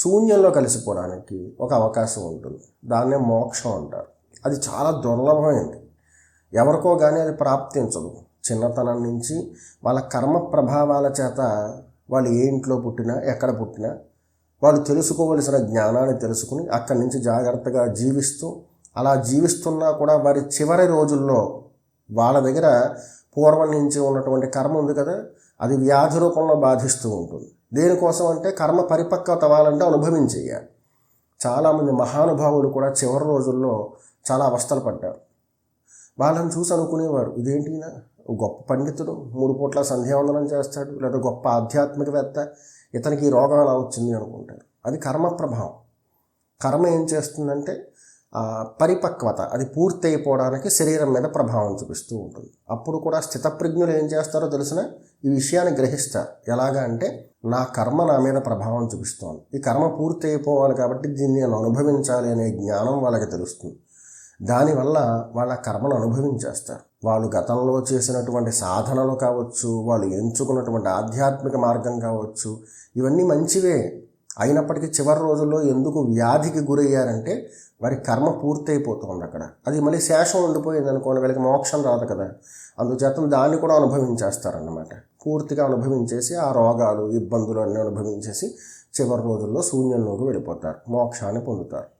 శూన్యంలో కలిసిపోవడానికి ఒక అవకాశం ఉంటుంది. దాన్నే మోక్షం అంటారు. అది చాలా దుర్లభమైంది. ఎవరికో కానీ అది ప్రాప్తించదు. చిన్నతనం నుంచి వాళ్ళ కర్మ ప్రభావాల చేత వాళ్ళు ఏ ఇంట్లో పుట్టినా ఎక్కడ పుట్టినా వాళ్ళు తెలుసుకోవలసిన జ్ఞానాన్ని తెలుసుకుని అక్కడి నుంచి జాగ్రత్తగా జీవిస్తూ అలా జీవిస్తున్నా కూడా వారి చివరి రోజుల్లో వాళ్ళ దగ్గర పూర్వం నుంచి ఉన్నటువంటి కర్మ ఉంది కదా అది వ్యాధి రూపంలో బాధిస్తూ ఉంటుంది. దేనికోసం అంటే కర్మ పరిపక్వత అవ్వాలంటే అనుభవించేయాలి చాలామంది మహానుభావులు కూడా చివరి రోజుల్లో చాలా అవస్థలు పడ్డారు. వాళ్ళని చూసి అనుకునేవారు ఇదేంటి గొప్ప పండితుడు మూడు పూట్ల సంధ్యావందనం చేస్తాడు లేదా గొప్ప ఆధ్యాత్మికవేత్త ఇతనికి ఈ రోగం అలా వచ్చింది అనుకుంటారు. అది కర్మ ప్రభావం. కర్మ ఏం చేస్తుందంటే పరిపక్వత అది పూర్తి అయిపోవడానికి శరీరం మీద ప్రభావం చూపిస్తూ ఉంటుంది. అప్పుడు కూడా స్థితప్రజ్ఞులు ఏం చేస్తారో తెలిసిన ఈ విషయాన్ని గ్రహిస్తారు. ఎలాగా అంటే నా కర్మ నా మీద ప్రభావం చూపిస్తోంది. ఈ కర్మ పూర్తి అయిపోవాలి కాబట్టి దీన్ని నేను అనుభవించాలి అనే జ్ఞానం వాళ్ళకి తెలుస్తుంది. దానివల్ల వాళ్ళ కర్మను అనుభవించేస్తారు. వాళ్ళు గతంలో చేసినటువంటి సాధనలు కావచ్చు వాళ్ళు ఎంచుకున్నటువంటి ఆధ్యాత్మిక మార్గం కావచ్చు ఇవన్నీ మంచివే. అయినప్పటికీ చివరి రోజుల్లో ఎందుకు వ్యాధికి గురయ్యారంటే వారి కర్మ పూర్తయిపోతుంది అక్కడ. అది మళ్ళీ శేషం ఉండిపోయింది అనుకోండి వీళ్ళకి మోక్షం రాదు కదా. అందుచేత దాన్ని కూడా అనుభవించేస్తారన్నమాట. పూర్తిగా అనుభవించేసి ఆ రోగాలు ఇబ్బందులు అన్నీ అనుభవించేసి చివరి రోజుల్లో శూన్యంలోకి వెళ్ళిపోతారు మోక్షాన్ని పొందుతారు.